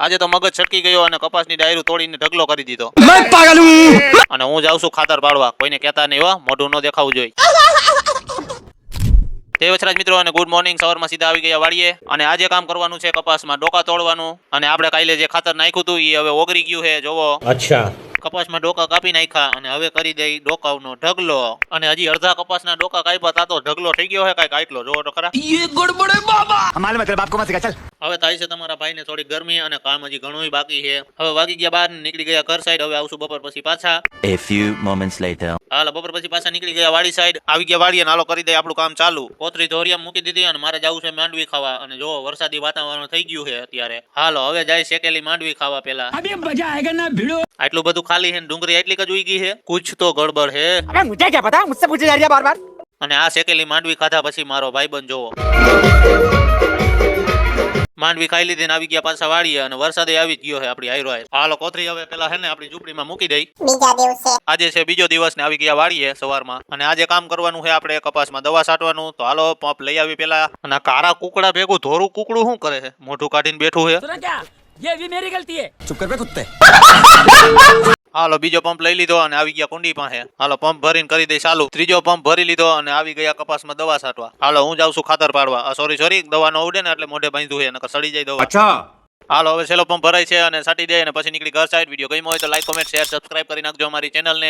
આજે તો મગજ છટકી ગયો અને કપાસની ડાયરું તોડીને ઢગલો કરી દીધો मैं पागल हूँ અને હું જાઉં છું ખાતર પાડવા કોઈને કહેતા નહીં હો મોઢું ન દેખાવું જોઈએ તે વચરાજ મિત્રો અને ગુડ મોર્નિંગ સવારમાં સીધા આવી ગયા વાડીએ અને આજે કામ કરવાનું છે કપાસમાં ડોકા તોડવાનું અને આપણે કાલે જે ખાતર નાખ્યું હતું એ હવે ઓગરી ગયું છે જોવો अच्छा કપાસમાં ડોકા કાપી નાખ્યા અને હવે કરી દઈ ડોકાવનો ઢગલો અને હજી અડધા કપાસના ડોકા કાપ્યા તા તો ઢગલો થઈ ગયો છે કાંઈક આટલો જોવો તો ખરા ये गड़बड़े बाबा हमारे मतलब आपको मत सिखा चल હવે થાય છે તમારા ભાઈને થોડી ગરમી અને કામ હજી ઘણું બાકી છે. હવે વાગી ગયા બાર નીકળી ગયા ઘર સાઈડ હવે આવશું બપોર પછી પાછા. A few moments later. હાલ બપોર પછી પાછા નીકળી ગયા વાડી સાઈડ આવી ગયા વાડી હાલો કરી દે આપણું કામ ચાલુ. કોથરી ધોરિયા મૂકી દીધી અને મારે જવું છે માંડવી ખાવા. અને જો વરસાદી વાતાવરણ થઈ ગયું છે અત્યારે. હાલો હવે જાય શેકેલી માંડવી ખાવા પેલા. મજા આયેગા ના ભીડો? આટલું બધું ખાલી છે ડુંગરી એટલી જ ઉઈ ગઈ છે? કુછ તો ગડબડ હે અરે મુજે ક્યાં પતા મુજસે પૂછે જા બાર બાર અને આ શેકેલી માંડવી ખાધા પછી મારો ભાઈબંધ જોવો. માંડવી ખાઈ લીધી આવી ગયા પાછા વાળી અને વરસાદ આવી ગયો છે આપણી આયરો હાલો કોથરી હવે પેલા હે ને આપણી ઝૂંપડીમાં મૂકી દઈ. આજે છે બીજો દિવસ ને આવી ગયા વાળીએ સવારમાં. અને આજે કામ કરવાનું છે આપણે કપાસમાં દવા છાંટવાનું તો હાલો પંપ લઈ આવી પેલા. અને કારા કુકડા ભેગું ધોરું કુકડું શું કરે છે? મોઢું કાઢીને બેઠું છે. ये भी मेरी गलती है चुप कर बे कुत्ते હાલો બીજો પંપ લઈ લીધો અને આવી ગયા કુંડી પાસે હાલો પંપ ભરીને કરી દઈ ચાલુ ત્રીજો પંપ ભરી લીધો અને આવી ગયા કપાસમાં દવા છાંટવા હાલો હું જાઉં છું ખાતર પાડવા સોરી સોરી દવા ન ઉડે ને એટલે મોઢે બાંધ્યું છે નકર સડી જાય દવા अच्छा હાલો હવે છેલ્લો પંપ ભરાય છે અને છાંટી દે અને પછી નીકળી ઘર સાઈડ વિડીયો ગમ્યો હોય તો લાઈક કોમેન્ટ શેર સબસ્ક્રાઇબ કરી નાખજો અમારી ચેનલને